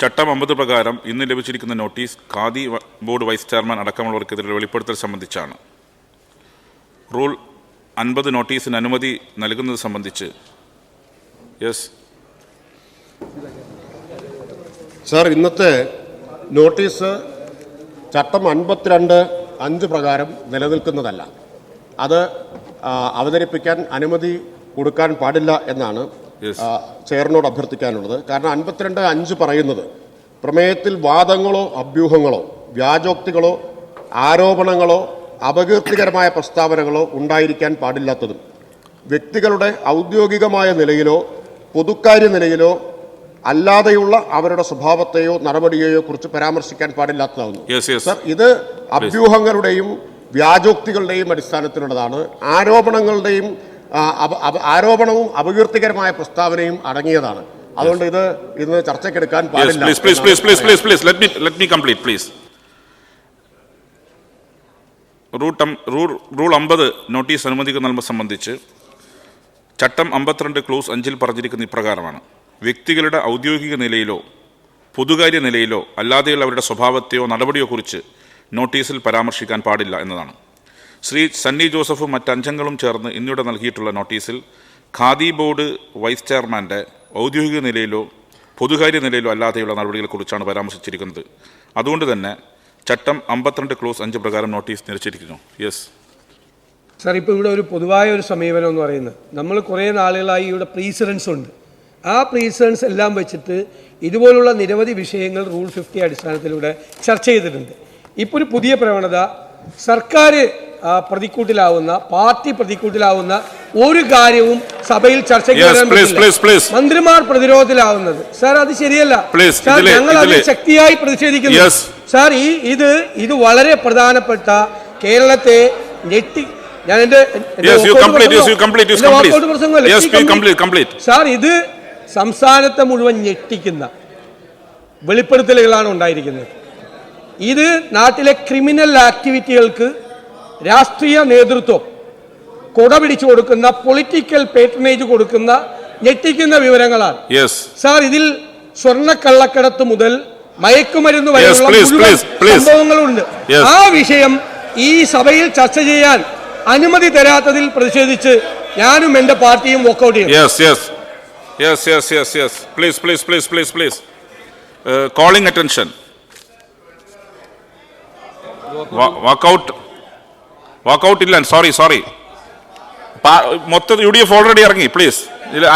ചട്ടം അമ്പത് പ്രകാരം ഇന്ന് ലഭിച്ചിരിക്കുന്ന notice Khadi board vice chairman അടക്കമുള്ളവർക്കെതിരെ വെളിപ്പെടുത്തൽ സംബന്ധിച്ചാണ്. റൂൾ അൻപത് നോട്ടീസിന് അനുമതി നൽകുന്നത് സംബന്ധിച്ച് യെസ്. സാർ ഇന്നത്തെ നോട്ടീസ് ചട്ടം അൻപത്തിരണ്ട് അഞ്ച് പ്രകാരം നിലനിൽക്കുന്നതല്ല. അത് അവതരിപ്പിക്കാൻ അനുമതി കൊടുക്കാൻ പാടില്ല എന്നാണ് ചെയറിനോട് അഭ്യർത്ഥിക്കാനുള്ളത്. കാരണം അൻപത്തിരണ്ട് അഞ്ച് പറയുന്നത് പ്രമേയത്തിൽ വാദങ്ങളോ അഭ്യൂഹങ്ങളോ വ്യാജോക്തികളോ ആരോപണങ്ങളോ അപകീർത്തികരമായ പ്രസ്താവനകളോ ഉണ്ടായിരിക്കാൻ പാടില്ലാത്തതും വ്യക്തികളുടെ ഔദ്യോഗികമായ നിലയിലോ പൊതുക്കാര്യ നിലയിലോ അല്ലാതെയുള്ള അവരുടെ സ്വഭാവത്തെയോ നടപടിയെയോ കുറിച്ച് പരാമർശിക്കാൻ പാടില്ലാത്തതാകുന്നു സർ ഇത് അഭ്യൂഹങ്ങളുടെയും വ്യാജോക്തികളുടെയും അടിസ്ഥാനത്തിലുള്ളതാണ്. ആരോപണങ്ങളുടെയും ആരോപണവും അപകീർത്തികരമായ പ്രസ്താവനയും അടങ്ങിയതാണ്. അതുകൊണ്ട് ഇത് ഇന്ന് ചർച്ചയ്ക്കെടുക്കാൻ പാടില്ല. റൂട്ട് റൂൾ റൂൾ അമ്പത് നോട്ടീസ് അനുമതിക്ക് നൽകുന്നത് സംബന്ധിച്ച് ചട്ടം അമ്പത്തിരണ്ട് ക്ലോസ് അഞ്ചിൽ പറഞ്ഞിരിക്കുന്ന ഇപ്രകാരമാണ്. വ്യക്തികളുടെ ഔദ്യോഗിക നിലയിലോ പൊതുകാര്യ നിലയിലോ അല്ലാതെയുള്ള അവരുടെ സ്വഭാവത്തെയോ നടപടിയോ കുറിച്ച് നോട്ടീസിൽ പരാമർശിക്കാൻ പാടില്ല എന്നതാണ്. ശ്രീ സണ്ണി ജോസഫും മറ്റഞ്ചങ്ങളും ചേർന്ന് ഇന്നിവിടെ നൽകിയിട്ടുള്ള നോട്ടീസിൽ ഖാദി ബോർഡ് വൈസ് ചെയർമാന്റെ ഔദ്യോഗിക നിലയിലോ പൊതുകാര്യ നിലയിലോ അല്ലാതെയുള്ള നടപടികളെക്കുറിച്ചാണ് പരാമർശിച്ചിരിക്കുന്നത്. അതുകൊണ്ട് തന്നെ ചട്ടം അമ്പത്തിരണ്ട് ക്ലോസ് അഞ്ച് പ്രകാരം നോട്ടീസ് നിരച്ചിരിക്കുന്നു യെസ് സർ ഇപ്പോൾ ഇവിടെ ഒരു പൊതുവായ ഒരു സമീപനം എന്ന് പറയുന്നത്. നമ്മൾ കുറേ നാളുകളായി ഇവിടെ പ്രീസിഡൻസ് ഉണ്ട്. ആ പ്രീസിഡൻസ് എല്ലാം വെച്ചിട്ട് ഇതുപോലുള്ള നിരവധി വിഷയങ്ങൾ റൂൾ ഫിഫ്റ്റി അടിസ്ഥാനത്തിലൂടെ ചർച്ച ചെയ്തിട്ടുണ്ട്. ഇപ്പോൾ ഒരു പുതിയ പ്രവണത സർക്കാർ പ്രതിക്കൂട്ടിലാവുന്ന പാർട്ടി പ്രതിക്കൂട്ടിലാവുന്ന ഒരു കാര്യവും സഭയിൽ ചർച്ചയ്ക്ക് വരാൻ പറ്റില്ല. മന്ത്രിമാർ പ്രതിരോധത്തിലാവുന്നത്. സാർ അത് ശരിയല്ല. സാർ ഞങ്ങൾ അതിൽ ശക്തിയായി പ്രതിഷേധിക്കുന്നു. സാർ ഈ ഇത് ഇത് വളരെ പ്രധാനപ്പെട്ട കേരളത്തെ ഞെട്ടി ഞാൻ എന്റെ. സാർ ഇത് സംസ്ഥാനത്തെ മുഴുവൻ ഞെട്ടിക്കുന്ന വെളിപ്പെടുത്തലുകളാണ് ഉണ്ടായിരിക്കുന്നത്. ഇത് നാട്ടിലെ ക്രിമിനൽ ആക്ടിവിറ്റികൾക്ക് രാഷ്ട്രീയ നേതൃത്വം കുട പിടിച്ചു കൊടുക്കുന്ന പൊളിറ്റിക്കൽ പേറ്റനേജ് കൊടുക്കുന്ന ഞെട്ടിക്കുന്ന വിവരങ്ങളാണ്. സാർ ഇതിൽ സ്വർണക്കള്ളക്കടത്ത് മുതൽ മയക്കുമരുന്ന് വരെയുള്ള. സംഭവങ്ങളുണ്ട്. ആ വിഷയം ഈ സഭയിൽ ചർച്ച ചെയ്യാൻ അനുമതി തരാത്തതിൽ പ്രതിഷേധിച്ച് ഞാനും എന്റെ പാർട്ടിയും വോക്കൗട്ട് ചെയ്യും. കോളിംഗ് അറ്റൻഷൻ Yes, out ഇല്ല സോറി സോറി മൊത്തം യു ഡി എഫ് ഓൾറെഡി ഇറങ്ങി പ്ലീസ്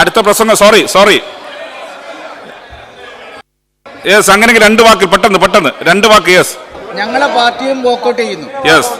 അടുത്ത പ്രസംഗം സോറി സോറി യെസ് അങ്ങനെയെങ്കിൽ രണ്ട് വാക്ക് പെട്ടെന്ന് പെട്ടെന്ന്. രണ്ട് വാക്ക് യെസ് ഞങ്ങളെ പാർട്ടിയും വോക്കൗട്ട് ചെയ്യുന്നു. യെസ്